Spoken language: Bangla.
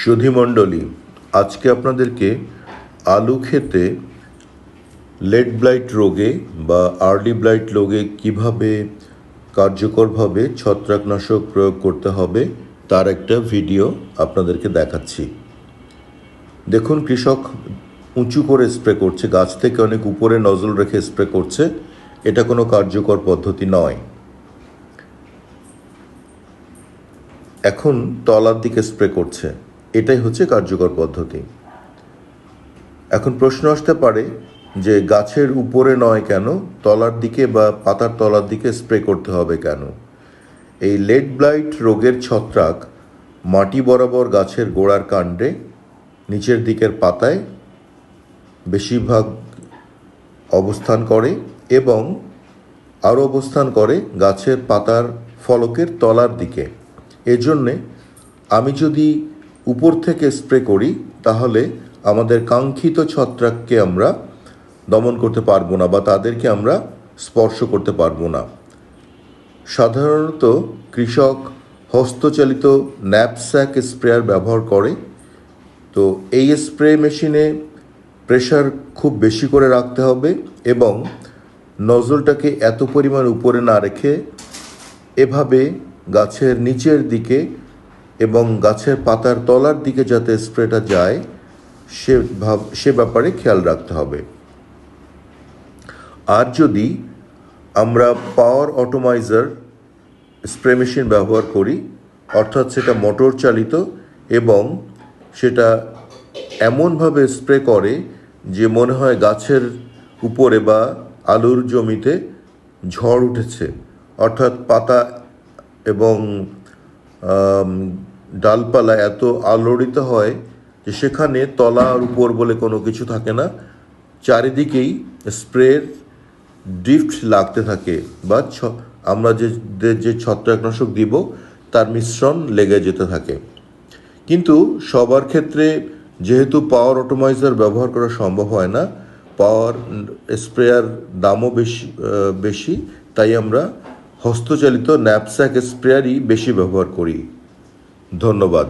সুধিমণ্ডলী আজকে আপনাদেরকে আলু খেতে লেড ব্লাইট রোগে বা আর্লি ব্লাইট রোগে কীভাবে কার্যকরভাবে ছত্রাকনাশক প্রয়োগ করতে হবে, তার একটা ভিডিও আপনাদেরকে দেখাচ্ছি। দেখুন, কৃষক উঁচু করে স্প্রে করছে, গাছ থেকে অনেক উপরে নজল রেখে স্প্রে করছে, এটা কোনো কার্যকর পদ্ধতি নয়। এখন তলার দিকে স্প্রে করছে। এটাই হচ্ছে কার্যকর পদ্ধতি। এখন প্রশ্ন আসতে পারে যে গাছের উপরে নয় কেন? তলার দিকে বা পাতার তলার দিকে স্প্রে করতে হবে কেন? এই লেড ব্লাইট রোগের ছত্রাক মাটি বরাবর গাছের গোড়ার কাণ্ডে নিচের দিকের পাতায় বেশিরভাগ অবস্থান করে এবং আরও অবস্থান করে গাছের পাতার ফলকের তলার দিকে। এজন্যে আমি যদি উপর থেকে স্প্রে করি, তাহলে আমাদের কাঙ্ক্ষিত ছত্রাককে আমরা দমন করতে পারব না বা তাদেরকে আমরা স্পর্শ করতে পারব না। সাধারণত কৃষক হস্তচালিত ন্যাপস্যাক স্প্রেয়ার ব্যবহার করে। তো এই স্প্রে মেশিনে প্রেশার খুব বেশি করে রাখতে হবে এবং নজলটাকে এত পরিমাণ উপরে না রেখে এভাবে গাছের নিচের দিকে এবং গাছের পাতার তলার দিকে যাতে স্প্রেটা যায়, সে ভাব, সে ব্যাপারে খেয়াল রাখতে হবে। আর যদি আমরা পাওয়ার অটোমাইজার স্প্রে মেশিন ব্যবহার করি, অর্থাৎ সেটা মোটর চালিত এবং সেটা এমনভাবে স্প্রে করে যে মনে হয় গাছের উপরে বা আলুর জমিতে ঝড় উঠেছে, অর্থাৎ পাতা এবং ডালপালা এত আলোড়িত হয় যে সেখানে তলা আর উপর বলে কোনো কিছু থাকে না। চারিদিকেই স্প্রের ড্রিফট লাগতে থাকে বা আমরা যে- যে ছত্রাকনাশক দিব, তার মিশ্রণ লেগে যেতে থাকে। কিন্তু সবার ক্ষেত্রে যেহেতু পাওয়ার অটোমাইজার ব্যবহার করা সম্ভব হয় না, পাওয়ার স্প্রেয়ার দামও বেশি বেশি, তাই আমরা হস্তচালিত ন্যাপস্যাক স্প্রেয়ারই বেশি ব্যবহার করি। ধন্যবাদ